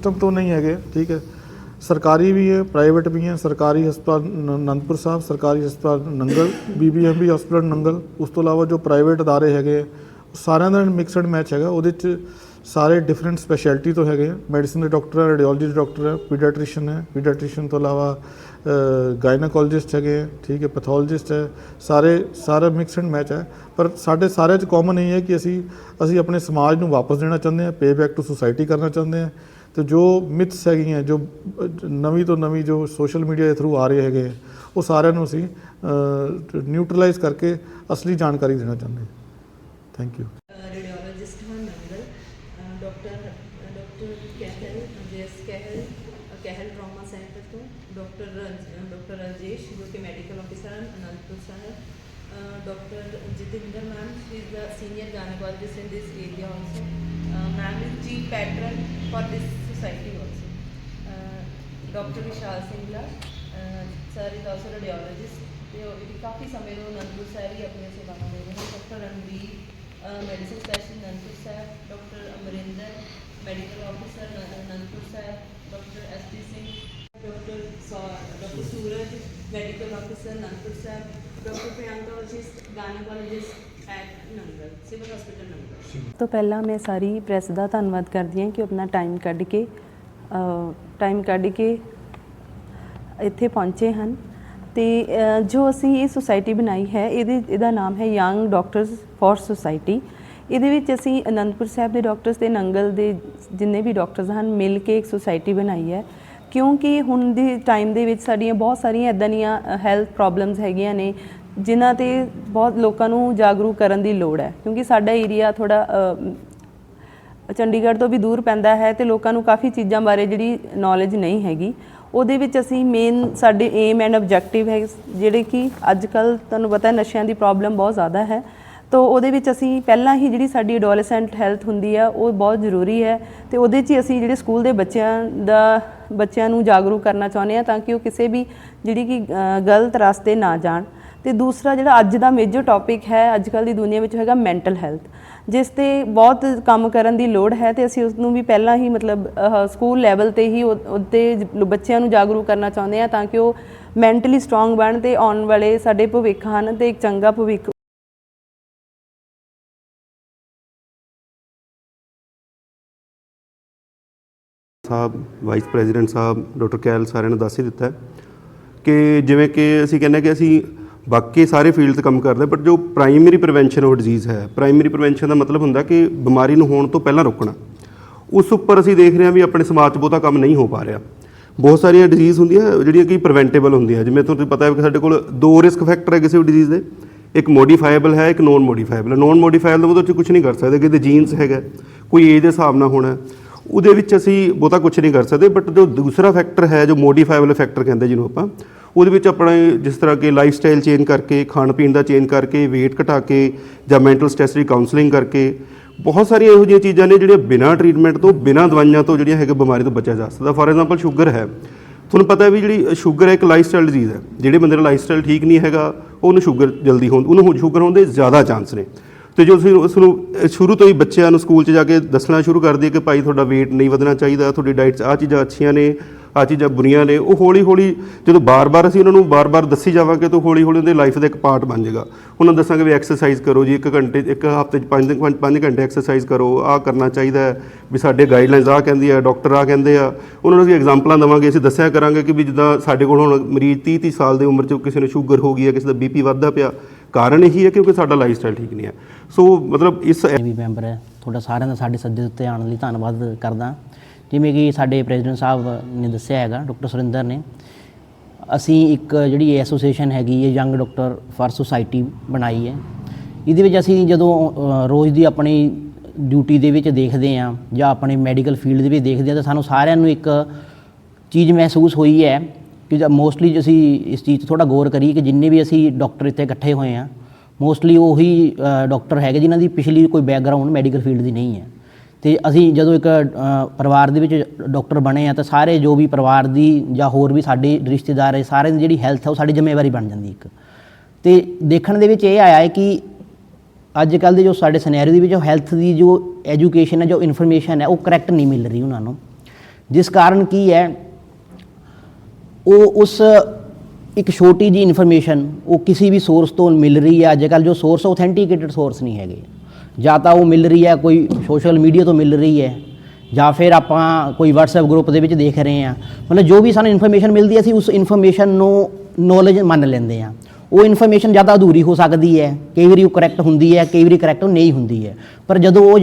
System ਤੋਂ ਨਹੀਂ ਹੈਗੇ ਠੀਕ ਹੈ। ਸਰਕਾਰੀ ਵੀ ਹੈ ਪ੍ਰਾਈਵੇਟ ਵੀ ਹੈ ਸਰਕਾਰੀ ਹਸਪਤਾਲ ਨ- ਅਨੰਦਪੁਰ ਸਾਹਿਬ ਸਰਕਾਰੀ ਹਸਪਤਾਲ ਨੰਗਲ ਬੀਬੀਐਮਬੀ ਹਸਪਤਾਲ ਨੰਗਲ ਉਸ ਤੋਂ ਇਲਾਵਾ ਜੋ ਪ੍ਰਾਈਵੇਟ ਅਦਾਰੇ ਹੈਗੇ ਆ, ਸਾਰਿਆਂ ਦਾ ਮਿਕਸਡ ਮੈਚ ਹੈਗਾ ਉਹਦੇ ਚ ਸਾਰੇ ਡਿਫਰੈਂਟ ਸਪੈਸ਼ਲਿਟੀ ਤੋਂ ਹੈਗੇ ਮੈਡੀਸਿਨ ਦੇ ਡਾਕਟਰ ਹੈ ਰੇਡੀਓਲੋਜੀ ਦੇ ਡਾਕਟਰ ਹੈ ਪੀਡੀਆਟ੍ਰੀਸ਼ੀਅਨ ਹੈ ਪੀਡੀਆਟ੍ਰੀਸ਼ੀਅਨ ਤੋਂ ਇਲਾਵਾ ਗਾਇਨੋਕੋਲੋਜਿਸਟ ਹੈਗੇ ਹੈ, ਠੀਕ ਹੈ ਪੈਥੋਲੋਜਿਸਟ ਹੈ ਸਾਰੇ ਸਾਰਾ ਮਿਕਸ ਐਂਡ ਮੈਚ ਹੈ ਪਰ ਸਾਡੇ ਸਾਰਿਆਂ 'ਚ ਕਾਮਨ ਇਹ ਹੈ ਕਿ ਅਸੀਂ ਅਸੀਂ ਆਪਣੇ ਸਮਾਜ ਨੂੰ ਵਾਪਸ ਦੇਣਾ ਚਾਹੁੰਦੇ ਹਾਂ ਪੇ ਬੈਕ ਟੂ ਸੁਸਾਇਟੀ ਕਰਨਾ ਚਾਹੁੰਦੇ ਹਾਂ। ਤੇ ਜੋ ਮਿਥਸ ਹੈਗੀਆਂ ਜੋ ਨਵੀਂ ਤੋਂ ਨਵੀਂ ਜੋ ਸੋਸ਼ਲ ਮੀਡੀਆ ਦੇ ਥਰੂ ਆ ਰਹੇ ਹੈਗੇ ਹੈ, ਉਹ ਸਾਰਿਆਂ ਨੂੰ ਅਸੀਂ ਨਿਊਟਰਲਾਈਜ਼ ਕਰਕੇ ਅਸਲੀ ਜਾਣਕਾਰੀ ਦੇਣਾ ਚਾਹੁੰਦੇ ਹਾਂ। Thank you doctor doctor Rajesh ਜੋ ਕਿ ਮੈਡੀਕਲ ਆਫਿਸਰ ਹਨ Anandpur Sahib. Doctor Jatinder ma'am she is the senior gynecologist in this area also. Ma'am is ਜੀ patron for this society also. Doctor Vishal Singla sir is also radiologist ਤੇ ਉਹ ਵੀ ਕਾਫੀ ਸਮੇਂ ਤੋਂ ਅਨੰਦਪੁਰ ਸਾਹਿਬ ਹੀ ਆਪਣੀਆਂ ਸੇਵਾਵਾਂ ਦੇ ਰਹੇ ਹਨ। Doctor Ranveer medicine specialist Anandpur Sahib, doctor Amarinder medical officer Anandpur Sahib, doctor S P Singh doctor doctor Suraj medical officer Anandpur Sahib, doctor ਪ੍ਰਿਯੰਕਾਲੋਜਿਸਟ gynaecologist at Nangal civil hospital Nangal ਤੋਂ ਪਹਿਲਾਂ ਮੈਂ ਸਾਰੀ ਪ੍ਰੈਸ ਦਾ ਧੰਨਵਾਦ ਕਰਦੀ ਹਾਂ ਕਿ ਉਹ ਆਪਣਾ time ਕੱਢ ਕੇ ਟਾਈਮ ਕੱਢ ਕੇ ਇੱਥੇ ਪਹੁੰਚੇ ਹਨ। ਤੇ ਜੋ ਅਸੀਂ ਇਹ ਸੁਸਾਇਟੀ ਬਣਾਈ ਹੈ, ਇਹਦੇ, ਇਹਦਾ ਨਾਮ ਹੈ ਯੰਗ ਡਾਕਟਰਸ ਫॉर ਸੁਸਾਇਟੀ ਇਹਦੇ ਵਿੱਚ ਅਸੀਂ ਅਨੰਦਪੁਰ ਸਾਹਿਬ ਦੇ ਡਾਕਟਰਸ ਤੇ ਨੰਗਲ ਦੇ ਜਿੰਨੇ ਵੀ ਡਾਕਟਰਸ ਹਨ, ਮਿਲ ਕੇ ਇੱਕ ਸੁਸਾਇਟੀ ਬਣਾਈ ਹੈ। ਕਿਉਂਕਿ ਹੁਣ ਦੇ ਟਾਈਮ ਦੇ ਵਿੱਚ ਸਾਡੀਆਂ ਬਹੁਤ ਸਾਰੀਆਂ ਇਦਾਂ ਦੀਆਂ ਹੈਲਥ ਪ੍ਰੋਬਲਮਸ ਹੈਗੀਆਂ ਨੇ, ਜਿਨ੍ਹਾਂ ਤੇ ਬਹੁਤ ਲੋਕਾਂ ਨੂੰ ਜਾਗਰੂਕ ਕਰਨ ਦੀ ਲੋੜ ਹੈ। ਕਿਉਂਕਿ ਸਾਡਾ ਏਰੀਆ ਥੋੜਾ ਚੰਡੀਗੜ੍ਹ ਤੋਂ ਵੀ ਦੂਰ ਪੈਂਦਾ ਹੈ ਤੇ ਲੋਕਾਂ ਨੂੰ ਕਾਫੀ ਚੀਜ਼ਾਂ ਬਾਰੇ ਜਿਹੜੀ ਨੌਲੇਜ ਨਹੀਂ ਹੈਗੀ। ਉਹਦੇ ਵਿੱਚ ਅਸੀਂ ਮੇਨ ਸਾਡੇ ਏਮ ਐਂਡ ਆਬਜੈਕਟਿਵ ਹੈ, ਜਿਹੜੇ ਕਿ ਅੱਜ ਕੱਲ ਤੁਹਾਨੂੰ ਪਤਾ ਨਸ਼ਿਆਂ ਦੀ ਪ੍ਰੋਬਲਮ ਬਹੁਤ ਜ਼ਿਆਦਾ ਹੈ। ਤੋ ਉਹਦੇ ਵਿੱਚ ਅਸੀਂ ਪਹਿਲਾਂ ਹੀ ਜਿਹੜੀ ਸਾਡੀ ਐਡੋਲੈਸੈਂਟ ਹੈਲਥ ਹੁੰਦੀ ਆ, ਉਹ ਬਹੁਤ ਜ਼ਰੂਰੀ ਹੈ ਤੇ ਉਹਦੇ 'ਚ ਹੀ ਅਸੀਂ ਜਿਹੜੇ ਸਕੂਲ ਦੇ ਬੱਚਿਆਂ ਦਾ, ਬੱਚਿਆਂ ਨੂੰ ਜਾਗਰੂਕ ਕਰਨਾ ਚਾਹੁੰਦੇ ਆ ਤਾਂ ਕਿ ਉਹ ਕਿਸੇ ਵੀ ਜਿਹੜੀ ਕਿ ਗਲਤ ਰਸਤੇ ਨਾ ਜਾਣ। ਤੇ ਦੂਸਰਾ ਜਿਹੜਾ ਅੱਜ ਦਾ ਮੇਜਰ ਟੌਪਿਕ ਹੈ ਅੱਜ ਕੱਲ ਦੀ ਦੁਨੀਆ ਵਿੱਚ ਹੈਗਾ ਮੈਂਟਲ ਹੈਲਥ ਜਿਸ ਤੇ ਬਹੁਤ ਕੰਮ ਕਰਨ ਦੀ ਲੋੜ ਹੈ ਤੇ ਅਸੀਂ ਉਸ ਨੂੰ ਵੀ ਪਹਿਲਾਂ ਹੀ ਮਤਲਬ ਸਕੂਲ ਲੈਵਲ ਤੇ ਹੀ ਉੱਤੇ ਬੱਚਿਆਂ ਨੂੰ ਜਾਗਰੂਕ ਕਰਨਾ ਚਾਹੁੰਦੇ ਆ ਤਾਂ ਕਿ ਉਹ ਮੈਂਟਲੀ ਸਟਰੋਂਗ ਬਣ ਤੇ ਆਉਣ ਵਾਲੇ ਸਾਡੇ ਭਵਿੱਖ ਹਨ ਤੇ ਇੱਕ ਚੰਗਾ ਭਵਿੱਖ sahib vice president sahib doctor ਕੈਲ ਸਾਰਿਆਂ ਨੂੰ ਦੱਸ ਹੀ ਦਿੱਤਾ ਕਿ ਜਿਵੇਂ ਕਿ ਅਸੀਂ ਕਹਿੰਦੇ ਕਿ ਅਸੀਂ ਬਾਕੀ ਸਾਰੇ ਫੀਲਡ 'ਤੇ ਕੰਮ ਕਰਦੇ ਪਰ ਜੋ ਪ੍ਰਾਇਮਰੀ ਪ੍ਰੀਵੈਂਸ਼ਨ ਆਫ ਡਿਜ਼ੀਜ਼ ਹੈ ਪ੍ਰਾਇਮਰੀ ਪ੍ਰੀਵੈਂਸ਼ਨ ਦਾ ਮਤਲਬ ਹੁੰਦਾ ਕਿ ਬਿਮਾਰੀ ਨੂੰ ਹੋਣ ਤੋਂ ਪਹਿਲਾਂ ਰੋਕਣਾ। ਉਸ ਉੱਪਰ ਅਸੀਂ ਦੇਖ ਰਹੇ ਹਾਂ ਵੀ ਆਪਣੇ ਸਮਾਜ 'ਚ ਬਹੁਤਾ ਕੰਮ ਨਹੀਂ ਹੋ ਪਾ ਰਿਹਾ। ਬਹੁਤ ਸਾਰੀਆਂ ਡਿਜ਼ੀਜ਼ ਹੁੰਦੀਆਂ ਜਿਹੜੀਆਂ ਕਿ ਪ੍ਰੀਵੈਂਟੇਬਲ ਹੁੰਦੀਆਂ, ਜਿਵੇਂ ਤੁਹਾਨੂੰ ਪਤਾ ਹੈ ਕਿ ਸਾਡੇ ਕੋਲ ਦੋ ਰਿਸਕ ਫੈਕਟਰ ਹੈ ਕਿਸੇ ਵੀ ਡਿਜ਼ੀਜ਼ ਦੇ। ਇੱਕ ਮੋਡੀਫਾਈਬਲ ਹੈ, ਇੱਕ ਨੋਨ ਮੋਡੀਫਾਈਬਲ ਨੋਨ ਮੋਡੀਫਾਈਬਲ ਦਾ ਮਤਲਬ ਤੁਸੀਂ ਕੁਝ ਨਹੀਂ ਕਰ ਸਕਦੇ, ਕਿਤੇ ਜੀਨਸ ਹੈਗਾ, ਕੋਈ ਏਜ ਦੇ ਹਿਸਾਬ ਨਾਲ ਹੋਣਾ ਉਹਦੇ ਵਿੱਚ ਅਸੀਂ ਬਹੁਤਾ ਕੁਝ ਨਹੀਂ ਕਰ ਸਕਦੇ ਬਟ ਜੋ ਦੂਸਰਾ ਫੈਕਟਰ ਹੈ, ਜੋ ਮੋਡੀਫਾਈਬਲ ਫੈਕਟਰ ਕਹਿੰਦੇ ਜਿਹਨੂੰ ਆਪਾਂ, ਉਹਦੇ ਵਿੱਚ ਆਪਣਾ ਜਿਸ ਤਰ੍ਹਾਂ ਕਿ ਲਾਈਫ ਸਟਾਈਲ ਚੇਂਜ ਕਰਕੇ, ਖਾਣ ਪੀਣ ਦਾ ਚੇਂਜ ਕਰਕੇ, weight ਘਟਾ ਕੇ ਜਾਂ ਮੈਂਟਲ ਸਟ੍ਰੈਸ ਦੀ ਕਾਉਂਸਲਿੰਗ ਕਰਕੇ, ਬਹੁਤ ਸਾਰੀਆਂ ਇਹੋ ਜਿਹੀਆਂ ਚੀਜ਼ਾਂ ਨੇ ਜਿਹੜੀਆਂ ਬਿਨਾਂ ਟ੍ਰੀਟਮੈਂਟ ਤੋਂ, ਬਿਨਾਂ ਦਵਾਈਆਂ ਤੋਂ ਜਿਹੜੀਆਂ ਹੈਗੇ ਬਿਮਾਰੀ ਤੋਂ ਬਚਿਆ ਜਾ ਸਕਦਾ। ਫੋਰ ਐਗਜ਼ਾਮਪਲ ਸ਼ੂਗਰ ਹੈ। ਤੁਹਾਨੂੰ ਪਤਾ ਹੈ ਵੀ ਜਿਹੜੀ ਸ਼ੂਗਰ ਹੈ ਇੱਕ ਲਾਈਫ ਸਟਾਈਲ ਡਿਜ਼ੀਜ਼ ਹੈ। ਜਿਹੜੇ ਬੰਦੇ ਦਾ ਲਾਈਫ ਸਟਾਈਲ ਠੀਕ ਨਹੀਂ ਹੈਗਾ, ਉਹਨੂੰ ਸ਼ੂਗਰ ਜਲਦੀ ਹੋਣ, ਉਹਨੂੰ ਸ਼ੂਗਰ ਹੋਣ ਦੇ ਜ਼ਿਆਦਾ ਚਾਂਸ ਨੇ। ਤੇ ਜੋ ਅਸੀਂ ਉਸ ਨੂੰ ਸ਼ੁਰੂ ਤੋਂ ਹੀ ਬੱਚਿਆਂ ਨੂੰ ਸਕੂਲ 'ਚ ਜਾ ਕੇ ਦੱਸਣਾ ਸ਼ੁਰੂ ਕਰ ਦਈਏ ਕਿ ਭਾਈ ਤੁਹਾਡਾ weight ਨਹੀਂ ਵਧਣਾ ਚਾਹੀਦਾ, ਤੁਹਾਡੀ ਡਾਈਟ 'ਚ ਆਹ ਚੀਜ਼ਾਂ ਅੱਛੀਆਂ ਨੇ, ਆਹ ਚੀਜ਼ਾਂ ਬੁਰੀਆਂ ਨੇ, ਉਹ ਹੌਲੀ ਹੌਲੀ ਜਦੋਂ ਬਾਰ-ਬਾਰ ਅਸੀਂ ਉਹਨਾਂ ਨੂੰ ਬਾਰ-ਬਾਰ ਦੱਸੀ ਜਾਵਾਂਗੇ ਤਾਂ ਹੌਲੀ ਹੌਲੀ ਉਹਦੇ ਲਾਈਫ ਦਾ ਇੱਕ ਪਾਰਟ ਬਣ ਜਾਏਗਾ। ਉਹਨਾਂ ਨੂੰ ਦੱਸਾਂਗੇ ਵੀ ਐਕਸਰਸਾਈਜ਼ ਕਰੋ ਜੀ, ਇੱਕ ਘੰਟੇ, ਇੱਕ ਹਫ਼ਤੇ 'ਚ ਪੰਜ ਦਿਨ ਪੰਜ ਘੰਟੇ ਐਕਸਰਸਾਈਜ਼ ਕਰੋ, ਆਹ ਕਰਨਾ ਚਾਹੀਦਾ ਹੈ, ਵੀ ਸਾਡੇ ਗਾਈਡਲਾਈਨਸ ਆਹ ਕਹਿੰਦੀ ਆ ਡਾਕਟਰ ਆ ਕਹਿੰਦੇ ਆ, ਉਹਨਾਂ ਨੂੰ ਅਸੀਂ ਐਗਜ਼ਾਮਪਲਾਂ ਦੇਵਾਂਗੇ, ਅਸੀਂ ਦੱਸਿਆ ਕਰਾਂਗੇ ਕਿ ਵੀ ਜਿੱਦਾਂ ਸਾਡੇ ਕੋਲ ਹੁਣ ਮਰੀਜ਼ 30 30 ਸਾਲ ਦੀ ਉਮਰ 'ਚ ਕਿਸੇ ਨੂੰ ਸ਼ੂਗਰ ਹੋ ਗਈ ਹੈ, ਕਿਸੇ ਦਾ ਬੀਪੀ ਵੱਧਦਾ ਪਿਆ ਕਾਰਨ ਇਹੀ ਹੈ ਕਿਉਂਕਿ ਸਾਡਾ ਲਾਈਫ ਸਟਾਈਲ ਠੀਕ ਨਹੀਂ ਹੈ। ਸੋ ਮਤਲਬ ਇਸ ਵੀ ਮੈਂਬਰ ਹੈ, ਤੁਹਾਡਾ ਸਾਰਿਆਂ ਦਾ ਸਾਡੇ ਸੱਦੇ ਉੱਤੇ ਆਉਣ ਲਈ ਧੰਨਵਾਦ ਕਰਦਾ। ਜਿਵੇਂ ਕਿ ਸਾਡੇ ਪ੍ਰੈਜ਼ੀਡੈਂਟ ਸਾਹਿਬ ਨੇ ਦੱਸਿਆ ਹੈਗਾ ਡਾਕਟਰ ਸੁਰਿੰਦਰ ਨੇ, ਅਸੀਂ ਇੱਕ ਜਿਹੜੀ ਐਸੋਸੀਏਸ਼ਨ ਹੈਗੀ ਹੈ ਯੰਗ ਡਾਕਟਰ ਫਾਰ ਸੁਸਾਇਟੀ ਬਣਾਈ ਹੈ। ਇਹਦੇ ਵਿੱਚ ਅਸੀਂ ਜਦੋਂ ਰੋਜ਼ ਦੀ ਆਪਣੀ ਡਿਊਟੀ ਦੇ ਵਿੱਚ ਦੇਖਦੇ ਹਾਂ ਜਾਂ ਆਪਣੇ ਮੈਡੀਕਲ ਫੀਲਡ ਦੇ ਵਿੱਚ ਦੇਖਦੇ ਹਾਂ ਤਾਂ ਸਾਨੂੰ ਸਾਰਿਆਂ ਨੂੰ ਇੱਕ ਚੀਜ਼ ਮਹਿਸੂਸ ਹੋਈ ਹੈ ਕਿ ਮੋਸਟਲੀ ਅਸੀਂ ਇਸ ਚੀਜ਼ 'ਤੇ ਥੋੜਾ ਗੌਰ ਕਰੀਏ ਕਿ ਜਿੰਨੇ ਵੀ ਅਸੀਂ ਡਾਕਟਰ ਇੱਥੇ ਇਕੱਠੇ ਹੋਏ ਹਾਂ ਮੋਸਟਲੀ ਉਹੀ ਅ, ਡਾਕਟਰ ਹੈਗੇ ਜਿਨ੍ਹਾਂ ਦੀ ਪਿਛਲੀ ਕੋਈ ਬੈਕਗ੍ਰਾਉਂਡ ਮੈਡੀਕਲ ਫੀਲਡ ਦੀ ਨਹੀਂ ਹੈ। ਤੇ ਅਸੀਂ ਜਦੋਂ ਇੱਕ ਪਰਿਵਾਰ ਦੇ ਵਿੱਚ ਡਾਕਟਰ ਬਣੇ ਆ ਤਾਂ ਸਾਰੇ ਜੋ ਵੀ ਪਰਿਵਾਰ ਦੀ ਜਾਂ ਹੋਰ ਵੀ ਸਾਡੇ ਰਿਸ਼ਤੇਦਾਰ ਹੈ ਸਾਰਿਆਂ ਦੀ ਜਿਹੜੀ ਹੈਲਥ ਹੈ ਉਹ ਸਾਡੀ ਜ਼ਿੰਮੇਵਾਰੀ ਬਣ ਜਾਂਦੀ ਇੱਕ। ਤੇ ਦੇਖਣ ਦੇ ਵਿੱਚ ਇਹ ਆਇਆ ਹੈ ਕਿ ਅੱਜ ਕੱਲ ਦੇ ਜੋ ਸਾਡੇ ਸਿਨੈਰੀਓ ਦੇ ਵਿੱਚ ਹੈਲਥ ਦੀ ਜੋ ਐਜੂਕੇਸ਼ਨ ਹੈ ਜੋ ਇਨਫੋਰਮੇਸ਼ਨ ਹੈ ਉਹ ਕਰੈਕਟ ਨਹੀਂ ਮਿਲ ਰਹੀ ਉਹਨਾਂ ਨੂੰ। ਜਿਸ ਕਾਰਨ ਕੀ ਹੈ ਉਹ ਉਸ ਇੱਕ ਛੋਟੀ ਜੀ ਇਨਫੋਰਮੇਸ਼ਨ ਉਹ ਕਿਸੇ ਵੀ ਸੋਰਸ ਤੋਂ ਮਿਲ ਰਹੀ ਹੈ। ਅੱਜ ਕੱਲ੍ਹ ਜੋ ਸੋਰਸ ਆਥੈਂਟਿਕੇਟਡ ਸੋਰਸ ਨਹੀਂ ਹੈਗੇ। ਜਾਂ ਤਾਂ ਉਹ ਮਿਲ ਰਹੀ ਹੈ, ਕੋਈ ਸੋਸ਼ਲ ਮੀਡੀਆ ਤੋਂ ਮਿਲ ਰਹੀ ਹੈ, ਜਾਂ ਫਿਰ ਆਪਾਂ ਕੋਈ WhatsApp ਗਰੁੱਪ ਦੇ ਵਿੱਚ ਦੇਖ ਰਹੇ ਹਾਂ। ਮਤਲਬ ਜੋ ਵੀ ਸਾਨੂੰ ਇਨਫੋਰਮੇਸ਼ਨ ਮਿਲਦੀ ਹੈ, ਅਸੀਂ ਉਸ ਇਨਫੋਰਮੇਸ਼ਨ ਨੂੰ ਨੌਲੇਜ ਮੰਨ ਲੈਂਦੇ ਹਾਂ। ਉਹ ਇਨਫੋਰਮੇਸ਼ਨ ਜ਼ਿਆਦਾ ਅਧੂਰੀ ਹੋ ਸਕਦੀ ਹੈ। ਕਈ ਵਾਰੀ ਉਹ ਕਰੈਕਟ ਹੁੰਦੀ ਹੈ, ਕਈ ਵਾਰੀ ਕਰੈਕਟ ਨਹੀਂ ਹੁੰਦੀ ਹੈ। ਪਰ ਜਦੋਂ ਉਹ